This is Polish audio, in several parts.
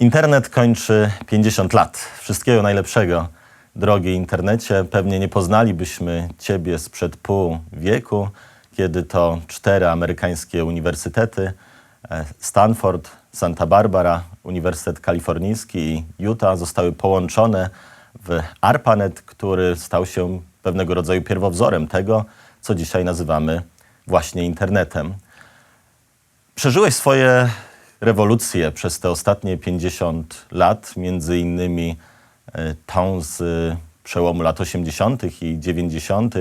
Internet kończy 50 lat. Wszystkiego najlepszego, drogi internecie. Pewnie nie poznalibyśmy Ciebie sprzed pół wieku, kiedy to cztery amerykańskie uniwersytety e, Stanford, Santa Barbara, Uniwersytet Kalifornijski i Utah zostały połączone w ARPANET, który stał się pewnego rodzaju pierwowzorem tego, co dzisiaj nazywamy właśnie internetem. Przeżyłeś swoje rewolucje przez te ostatnie 50 lat, między innymi e, tą z przełomu lat 80. i 90.,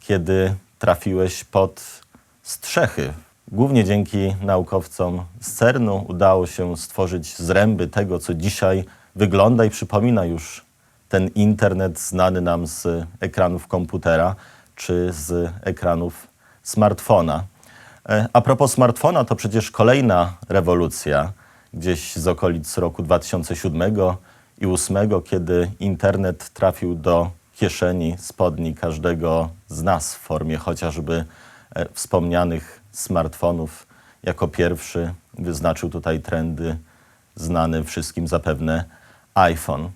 kiedy trafiłeś pod strzechy. Głównie dzięki naukowcom z CERN-u udało się stworzyć zręby tego, co dzisiaj wygląda i przypomina już ten internet znany nam z ekranów komputera czy z ekranów smartfona. E, A propos smartfona, to przecież kolejna rewolucja gdzieś z okolic roku 2007 i 2008, kiedy internet trafił do kieszeni spodni każdego z nas w formie chociażby e, wspomnianych smartfonów. Jako pierwszy wyznaczył tutaj trendy znany wszystkim zapewne iPhone.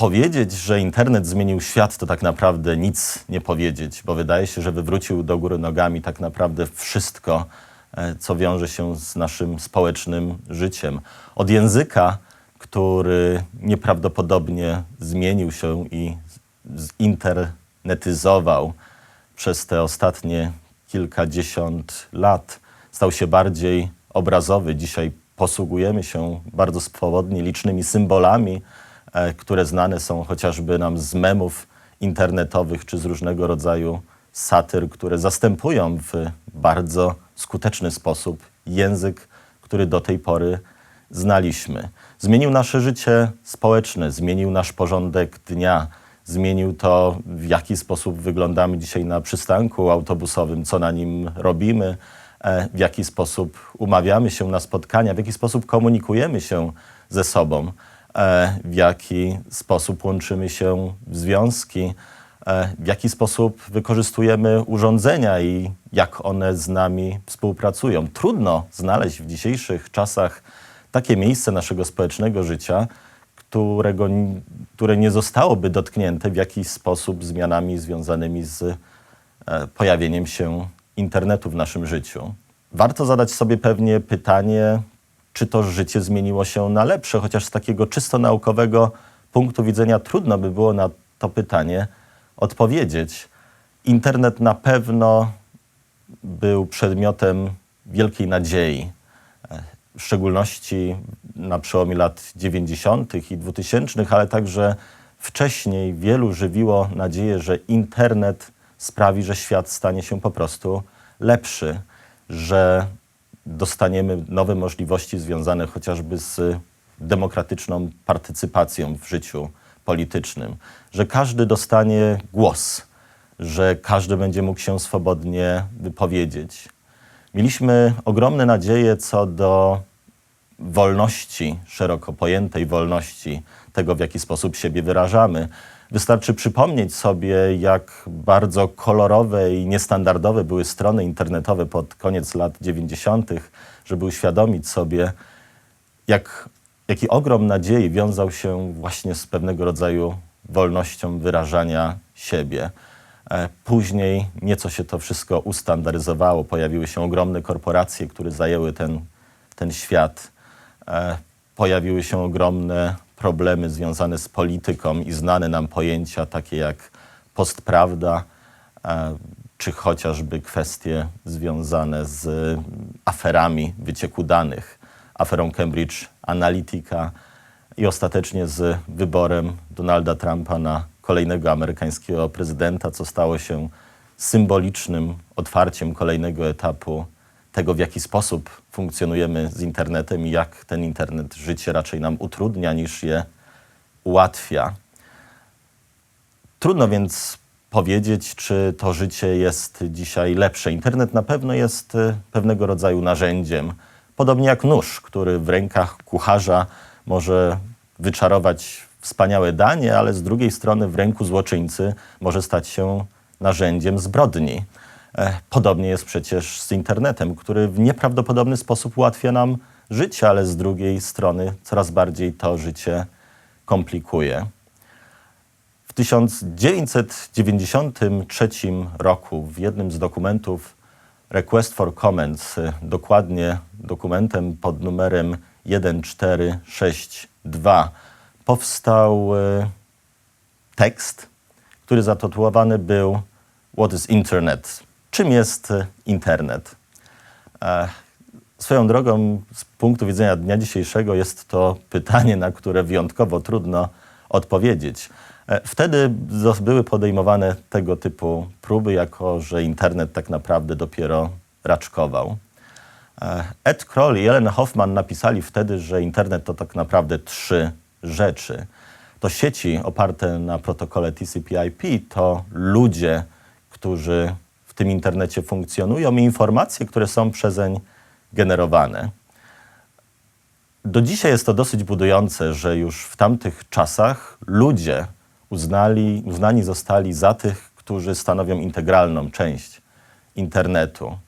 Powiedzieć, że internet zmienił świat, to tak naprawdę nic nie powiedzieć, bo wydaje się, że wywrócił do góry nogami tak naprawdę wszystko, e, co wiąże się z naszym społecznym życiem. Od języka, który nieprawdopodobnie zmienił się i zinternetyzował przez te ostatnie kilkadziesiąt lat, stał się bardziej obrazowy. Dzisiaj posługujemy się bardzo swobodnie licznymi symbolami, które znane są chociażby nam z memów internetowych czy z różnego rodzaju satyr, które zastępują w bardzo skuteczny sposób język, który do tej pory znaliśmy. Zmienił nasze życie społeczne, zmienił nasz porządek dnia, zmienił to, w jaki sposób wyglądamy dzisiaj na przystanku autobusowym, co na nim robimy, e, w jaki sposób umawiamy się na spotkania, w jaki sposób komunikujemy się ze sobą, e, w jaki sposób łączymy się w związki, e, w jaki sposób wykorzystujemy urządzenia i jak one z nami współpracują. Trudno znaleźć w dzisiejszych czasach takie miejsce naszego społecznego życia, którego, które nie zostałoby dotknięte w jakiś sposób zmianami związanymi z e, pojawieniem się internetu w naszym życiu. Warto zadać sobie pewnie pytanie, czy to życie zmieniło się na lepsze, chociaż z takiego czysto naukowego punktu widzenia trudno by było na to pytanie odpowiedzieć. Internet na pewno był przedmiotem wielkiej nadziei, w szczególności na przełomie lat 90. i 2000, ale także wcześniej wielu żywiło nadzieję, że internet sprawi, że świat stanie się po prostu lepszy, że dostaniemy nowe możliwości związane chociażby z demokratyczną partycypacją w życiu politycznym, że każdy dostanie głos, że każdy będzie mógł się swobodnie wypowiedzieć. Mieliśmy ogromne nadzieje co do wolności, szeroko pojętej wolności, tego w jaki sposób siebie wyrażamy. Wystarczy przypomnieć sobie, jak bardzo kolorowe i niestandardowe były strony internetowe pod koniec lat 90., żeby uświadomić sobie, jak, jaki ogrom nadziei wiązał się właśnie z pewnego rodzaju wolnością wyrażania siebie. E, Później nieco się to wszystko ustandaryzowało, pojawiły się ogromne korporacje, które zajęły ten, ten świat. E, Pojawiły się ogromne problemy związane z polityką i znane nam pojęcia takie jak postprawda, e, czy chociażby kwestie związane z aferami wycieku danych, aferą Cambridge Analytica i ostatecznie z wyborem Donalda Trumpa na kolejnego amerykańskiego prezydenta, co stało się symbolicznym otwarciem kolejnego etapu tego, w jaki sposób funkcjonujemy z internetem i jak ten internet życie raczej nam utrudnia niż je ułatwia. Trudno więc powiedzieć, czy to życie jest dzisiaj lepsze. Internet na pewno jest y, pewnego rodzaju narzędziem, podobnie jak nóż, który w rękach kucharza może wyczarować wspaniałe danie, ale z drugiej strony w ręku złoczyńcy może stać się narzędziem zbrodni. E, Podobnie jest przecież z internetem, który w nieprawdopodobny sposób ułatwia nam życie, ale z drugiej strony coraz bardziej to życie komplikuje. W 1993 roku w jednym z dokumentów Request for Comments, y, dokładnie dokumentem pod numerem 1462, powstał y, tekst, który zatytułowany był What is Internet? Czym jest y, internet? E, Swoją drogą, z punktu widzenia dnia dzisiejszego, jest to pytanie, na które wyjątkowo trudno odpowiedzieć. E, Wtedy były podejmowane tego typu próby, jako że internet tak naprawdę dopiero raczkował. E, Ed Kroll i Ellen Hoffman napisali wtedy, że internet to tak naprawdę trzy rzeczy. To sieci oparte na protokole TCP/IP, to ludzie, którzy tym internecie funkcjonują i informacje, które są przezeń generowane. Do dzisiaj jest to dosyć budujące, że już w tamtych czasach ludzie uznali, uznani zostali za tych, którzy stanowią integralną część internetu.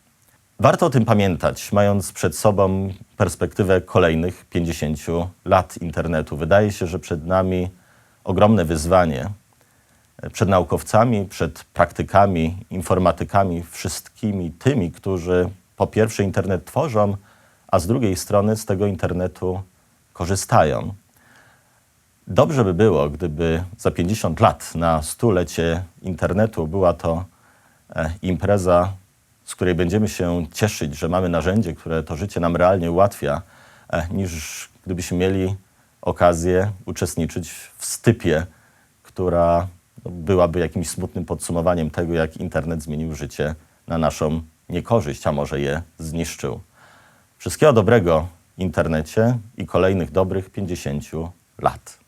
Warto o tym pamiętać, mając przed sobą perspektywę kolejnych 50 lat internetu. Wydaje się, że przed nami ogromne wyzwanie. Przed naukowcami, przed praktykami, informatykami, wszystkimi tymi, którzy po pierwsze internet tworzą, a z drugiej strony z tego internetu korzystają. Dobrze by było, gdyby za 50 lat na stulecie internetu była to e, impreza, z której będziemy się cieszyć, że mamy narzędzie, które to życie nam realnie ułatwia, e, niż gdybyśmy mieli okazję uczestniczyć w stypie, która byłaby jakimś smutnym podsumowaniem tego, jak internet zmienił życie na naszą niekorzyść, a może je zniszczył. Wszystkiego dobrego internecie i kolejnych dobrych 50 lat.